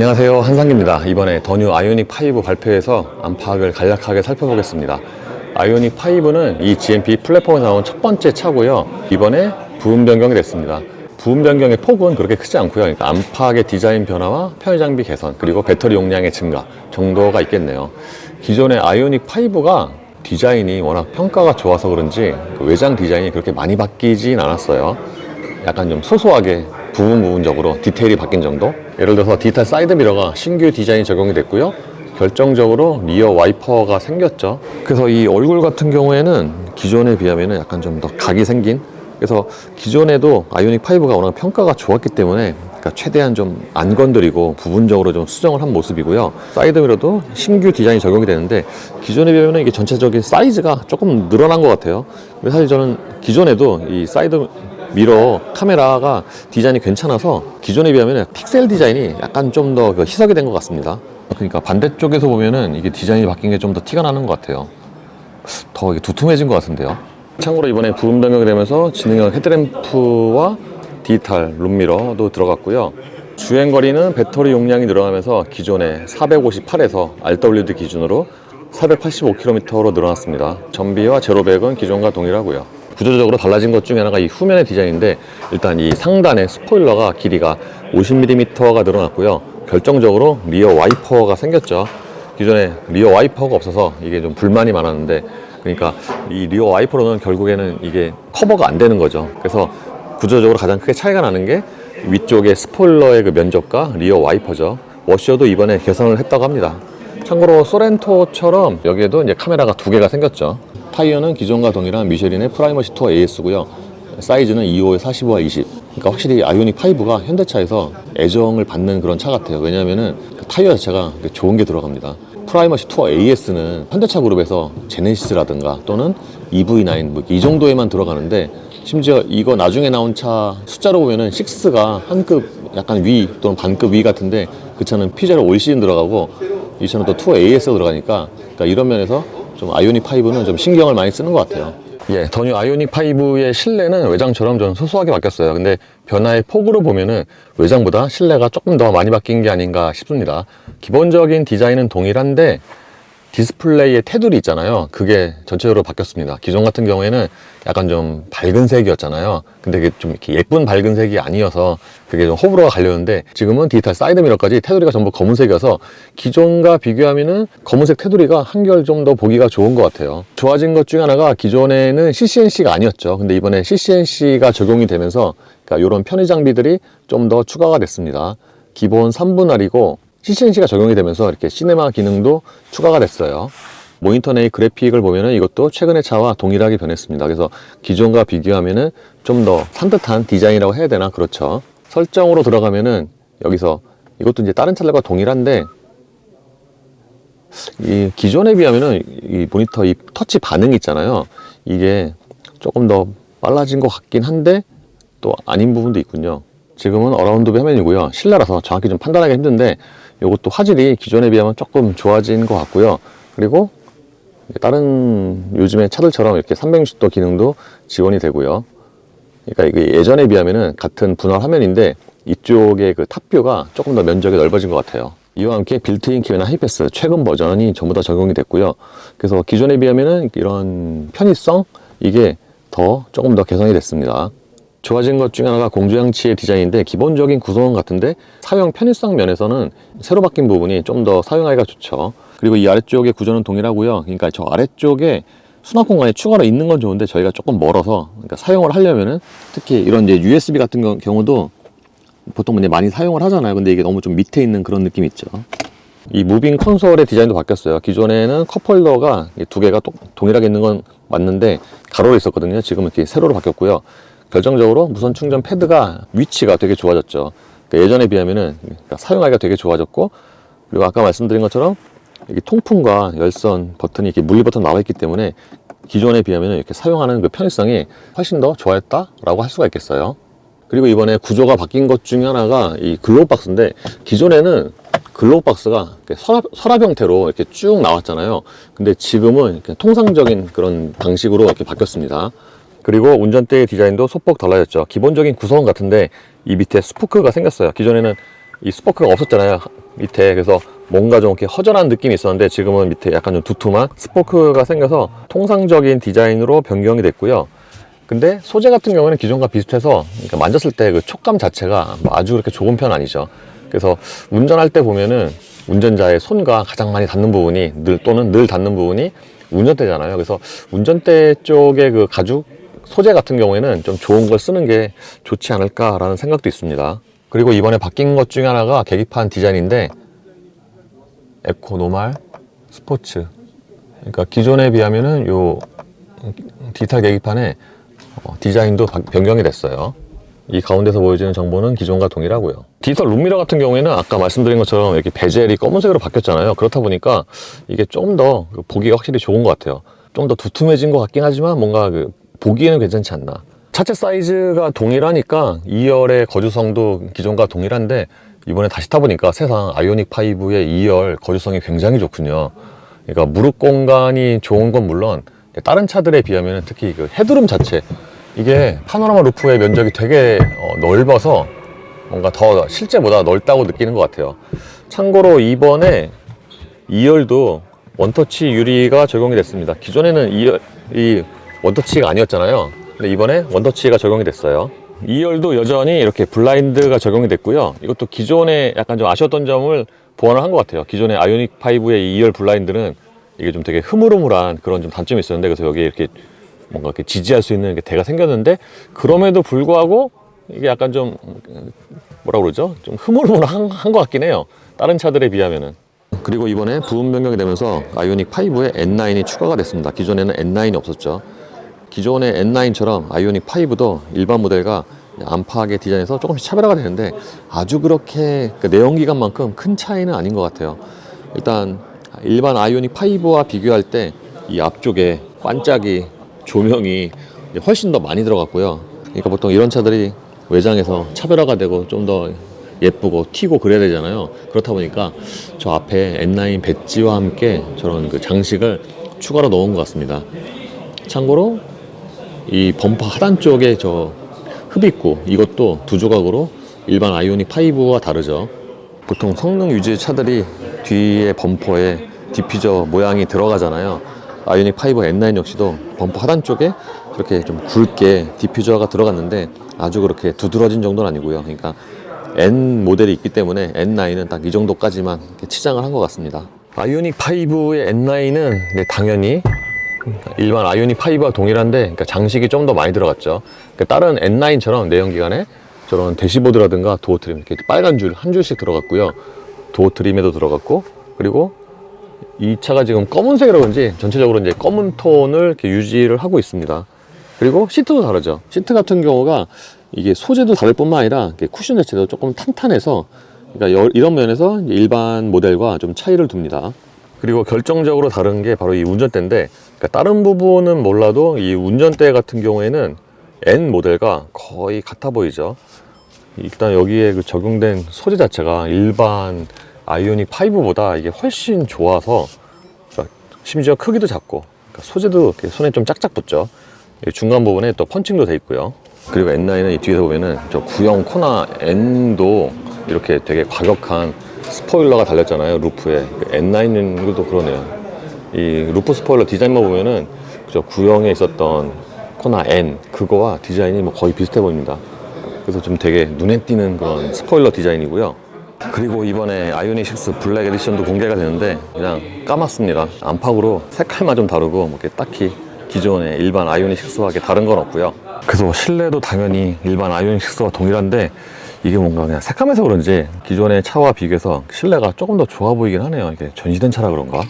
안녕하세요. 한상기입니다. 이번에 더뉴 아이오닉 5 발표해서 안팎을 간략하게 살펴보겠습니다. 아이오닉 5는 이 GMP 플랫폼에 나온 첫 번째 차고요. 이번에 부음 변경이 됐습니다. 부음 변경의 폭은 그렇게 크지 않고요. 그러니까 안팎의 디자인 변화와 편의 장비 개선 그리고 배터리 용량의 증가 정도가 있겠네요. 기존의 아이오닉 5가 디자인이 워낙 평가가 좋아서 그런지 그 외장 디자인이 그렇게 많이 바뀌진 않았어요. 약간 좀 소소하게 부분 부분적으로 디테일이 바뀐 정도? 예를 들어서 디지털 사이드 미러가 신규 디자인이 적용이 됐고요. 결정적으로 리어 와이퍼가 생겼죠. 그래서 이 얼굴 같은 경우에는 기존에 비하면 약간 좀 더 각이 생긴 그래서 기존에도 아이오닉 5가 워낙 평가가 좋았기 때문에 그러니까 최대한 좀 안 건드리고 부분적으로 좀 수정을 한 모습이고요. 사이드 미러도 신규 디자인이 적용이 되는데 기존에 비하면 이게 전체적인 사이즈가 조금 늘어난 것 같아요. 사실 저는 기존에도 이 사이드 미러 카메라가 디자인이 괜찮아서 기존에 비하면 픽셀 디자인이 약간 좀 더 희석이 된 것 같습니다. 그러니까 반대쪽에서 보면은 이게 디자인이 바뀐 게 좀 더 티가 나는 것 같아요. 더 두툼해진 것 같은데요. 참고로 이번에 부음 변경이 되면서 지능형 헤드램프와 디지털 룸미러도 들어갔고요. 주행 거리는 배터리 용량이 늘어나면서 기존의 458에서 RWD 기준으로 485km로 늘어났습니다. 전비와 제로백은 기존과 동일하고요. 구조적으로 달라진 것 중에 하나가 이 후면의 디자인인데 일단 이 상단의 스포일러가 길이가 50mm가 늘어났고요. 결정적으로 리어 와이퍼가 생겼죠. 기존에 리어 와이퍼가 없어서 이게 좀 불만이 많았는데 그러니까 이 리어 와이퍼로는 결국에는 이게 커버가 안 되는 거죠. 그래서 구조적으로 가장 크게 차이가 나는 게 위쪽의 스포일러의 그 면적과 리어 와이퍼죠. 워셔도 이번에 개선을 했다고 합니다. 참고로 소렌토처럼 여기에도 이제 카메라가 두 개가 생겼죠. 타이어는 기존과 동일한 미쉐린의 프라이머시 투어 AS고요. 사이즈는 25에 45와 20. 그러니까 확실히 아이오닉 5가 현대차에서 애정을 받는 그런 차 같아요. 왜냐하면은 그 타이어 자체가 좋은 게 들어갑니다. 프라이머시 투어 AS는 현대차 그룹에서 제네시스라든가 또는 EV9 뭐 이 정도에만 들어가는데 심지어 이거 나중에 나온 차 숫자로 보면은 6가 한 급 약간 위 또는 반급 위 같은데 그 차는 피제로 올 시즌 들어가고 이 차는 또 투어 AS가 들어가니까 그러니까 이런 면에서 좀 아이오닉 5는 좀 신경을 많이 쓰는 것 같아요. 예, 더뉴 아이오닉 5의 실내는 외장처럼 좀 소소하게 바뀌었어요. 근데 변화의 폭으로 보면은 외장보다 실내가 조금 더 많이 바뀐 게 아닌가 싶습니다. 기본적인 디자인은 동일한데 디스플레이의 테두리 있잖아요. 그게 전체적으로 바뀌었습니다. 기존 같은 경우에는 약간 좀 밝은 색이었잖아요. 근데 그게 좀 이렇게 예쁜 밝은 색이 아니어서 그게 좀 호불호가 갈렸는데 지금은 디지털 사이드 미러까지 테두리가 전부 검은색이어서 기존과 비교하면은 검은색 테두리가 한결 좀 더 보기가 좋은 것 같아요. 좋아진 것 중에 하나가 기존에는 CCNC가 아니었죠. 근데 이번에 CCNC가 적용이 되면서 그러니까 이런 편의 장비들이 좀 더 추가가 됐습니다. 기본 3분할이고 CCNC가 적용이 되면서 이렇게 시네마 기능도 추가가 됐어요. 모니터 내의 그래픽을 보면은 이것도 최근의 차와 동일하게 변했습니다. 그래서 기존과 비교하면은 좀 더 산뜻한 디자인이라고 해야 되나 그렇죠. 설정으로 들어가면은 여기서 이것도 이제 다른 차들과 동일한데 이 기존에 비하면은 이 모니터 이 터치 반응 있잖아요. 이게 조금 더 빨라진 것 같긴 한데 또 아닌 부분도 있군요. 지금은 어라운드 화면이고요. 실내라서 정확히 좀 판단하기 힘든데 이것도 화질이 기존에 비하면 조금 좋아진 것 같고요. 그리고 다른 요즘의 차들처럼 이렇게 360도 기능도 지원이 되고요. 그러니까 이게 예전에 비하면은 같은 분할 화면인데 이쪽의 그 탑뷰가 조금 더 면적이 넓어진 것 같아요. 이와 함께 빌트인 키나 하이패스 최근 버전이 전부 다 적용이 됐고요. 그래서 기존에 비하면은 이런 편의성 이게 더 조금 더 개선이 됐습니다. 좋아진 것 중에 하나가 공조장치의 디자인인데 기본적인 구성은 같은데 사용 편의성 면에서는 새로 바뀐 부분이 좀 더 사용하기가 좋죠. 그리고 이 아래쪽의 구조는 동일하고요. 그러니까 저 아래쪽에 수납 공간이 추가로 있는 건 좋은데 저희가 조금 멀어서 그러니까 사용을 하려면은 특히 이런 이제 USB 같은 경- 경우도 보통 이제 많이 사용을 하잖아요. 근데 이게 너무 좀 밑에 있는 그런 느낌이 있죠. 이 무빙 콘솔의 디자인도 바뀌었어요. 기존에는 컵홀더가 이두 개가 또- 동일하게 있는 건 맞는데 가로로 있었거든요. 지금은 이렇게 세로로 바뀌었고요. 결정적으로 무선 충전 패드가 위치가 되게 좋아졌죠. 그러니까 예전에 비하면은 그러니까 사용하기가 되게 좋아졌고 그리고 아까 말씀드린 것처럼 이게 통풍과 열선 버튼이 이렇게 물리 버튼 나와 있기 때문에 기존에 비하면 이렇게 사용하는 그 편의성이 훨씬 더 좋아졌다라고 할 수가 있겠어요. 그리고 이번에 구조가 바뀐 것 중에 하나가 이 글로우 박스인데 기존에는 글로우 박스가 서랍, 서랍 형태로 이렇게 쭉 나왔잖아요. 근데 지금은 통상적인 그런 방식으로 이렇게 바뀌었습니다. 그리고 운전대의 디자인도 소폭 달라졌죠. 기본적인 구성은 같은데 이 밑에 스포크가 생겼어요. 기존에는 이 스포크가 없었잖아요. 밑에. 그래서 뭔가 좀 이렇게 허전한 느낌이 있었는데 지금은 밑에 약간 좀 두툼한 스포크가 생겨서 통상적인 디자인으로 변경이 됐고요. 근데 소재 같은 경우는 기존과 비슷해서 그러니까 만졌을 때 그 촉감 자체가 뭐 아주 그렇게 좋은 편 아니죠. 그래서 운전할 때 보면은 운전자의 손과 가장 많이 닿는 부분이 늘 또는 늘 닿는 부분이 운전대잖아요. 그래서 운전대 쪽의 그 가죽 소재 같은 경우에는 좀 좋은 걸 쓰는 게 좋지 않을까라는 생각도 있습니다. 그리고 이번에 바뀐 것 중에 하나가 계기판 디자인인데 에코 노말 스포츠 그러니까 기존에 비하면은 요 디지털 계기판에 어, 디자인도 바- 변경이 됐어요. 이 가운데서 보여지는 정보는 기존과 동일하고요. 디지털 룸미러 같은 경우에는 아까 말씀드린 것처럼 이렇게 베젤이 검은색으로 바뀌었잖아요. 그렇다 보니까 이게 좀 더 보기가 확실히 좋은 것 같아요. 좀 더 두툼해진 것 같긴 하지만 뭔가 그 보기에는 괜찮지 않나. 차체 사이즈가 동일하니까 2열의 거주성도 기존과 동일한데 이번에 다시 타보니까 세상 아이오닉 5의 2열 거주성이 굉장히 좋군요. 그러니까 무릎 공간이 좋은 건 물론 다른 차들에 비하면 특히 그 헤드룸 자체 이게 파노라마 루프의 면적이 되게 어, 넓어서 뭔가 더 실제보다 넓다고 느끼는 것 같아요. 참고로 이번에 2열도 원터치 유리가 적용이 됐습니다. 기존에는 2열, 이 원터치가 아니었잖아요. 근데 이번에 원터치가 적용이 됐어요. 2열도 여전히 이렇게 블라인드가 적용이 됐고요. 이것도 기존에 약간 좀 아쉬웠던 점을 보완을 한 것 같아요. 기존의 아이오닉 5의 2열 블라인드는 이게 좀 되게 흐물흐물한 그런 좀 단점이 있었는데 그래서 여기에 이렇게 뭔가 이렇게 지지할 수 있는 대가 생겼는데 그럼에도 불구하고 이게 약간 좀 뭐라 그러죠? 좀 흐물흐물한 한 것 같긴 해요. 다른 차들에 비하면은. 그리고 이번에 부분 변경이 되면서 아이오닉 5에 N9이 추가가 됐습니다. 기존에는 N9이 없었죠. 기존의 N9처럼 아이오닉 5도 일반 모델과 안팎의 디자인에서 조금씩 차별화가 되는데 아주 그렇게 그 내연기관만큼 큰 차이는 아닌 것 같아요. 일단 일반 아이오닉 5와 비교할 때 이 앞쪽에 반짝이 조명이 훨씬 더 많이 들어갔고요. 그러니까 보통 이런 차들이 외장에서 차별화가 되고 좀 더 예쁘고 튀고 그래야 되잖아요. 그렇다 보니까 저 앞에 N9 배지와 함께 저런 그 장식을 추가로 넣은 것 같습니다. 참고로 이 범퍼 하단 쪽에 저 흡입구 이것도 두 조각으로 일반 아이오닉 5와 다르죠. 보통 성능 유지 차들이 뒤에 범퍼에 디퓨저 모양이 들어가잖아요. 아이오닉 5 N9 역시도 범퍼 하단 쪽에 이렇게 좀 굵게 디퓨저가 들어갔는데 아주 그렇게 두드러진 정도는 아니고요. 그러니까 N 모델이 있기 때문에 N9은 딱 이 정도까지만 치장을 한 것 같습니다. 아이오닉 5의 N9은 당연히 일반 아이오닉 5와 동일한데 그러니까 장식이 좀 더 많이 들어갔죠. 그러니까 다른 N9처럼 내연기관에 저런 대시보드라든가 도어 트림 이렇게 빨간 줄 한 줄씩 들어갔고요. 도어 트림에도 들어갔고 그리고 이 차가 지금 검은색이라 그런지 전체적으로 이제 검은 톤을 이렇게 유지를 하고 있습니다. 그리고 시트도 다르죠. 시트 같은 경우가 이게 소재도 다를 뿐만 아니라 쿠션 자체도 조금 탄탄해서 그러니까 여- 이런 면에서 일반 모델과 좀 차이를 둡니다. 그리고 결정적으로 다른 게 바로 이 운전대인데 그러니까 다른 부분은 몰라도 이 운전대 같은 경우에는 N 모델과 거의 같아 보이죠. 일단 여기에 그 적용된 소재 자체가 일반 아이오닉 5보다 이게 훨씬 좋아서 그러니까 심지어 크기도 작고 그러니까 소재도 손에 좀 짝짝 붙죠. 이 중간 부분에 또 펀칭도 돼 있고요. 그리고 N9은 이 뒤에서 보면은 저 구형 코나 N도 이렇게 되게 과격한 스포일러가 달렸잖아요 루프에 N9도 그러네요. 이 루프 스포일러 디자인만 보면은 저 구형에 있었던 코나 N 그거와 디자인이 뭐 거의 비슷해 보입니다. 그래서 좀 되게 눈에 띄는 그런 스포일러 디자인이고요. 그리고 이번에 아이오닉 6 블랙 에디션도 공개가 되는데 그냥 까맣습니다. 안팎으로 색깔만 좀 다르고 뭐 딱히 기존의 일반 아이오닉 6와 이렇게 다른 건 없고요. 그래서 실내도 당연히 일반 아이오닉 6와 동일한데 이게 뭔가 그냥 색감에서 그런지 기존의 차와 비교해서 실내가 조금 더 좋아 보이긴 하네요. 이게 전시된 차라 그런가?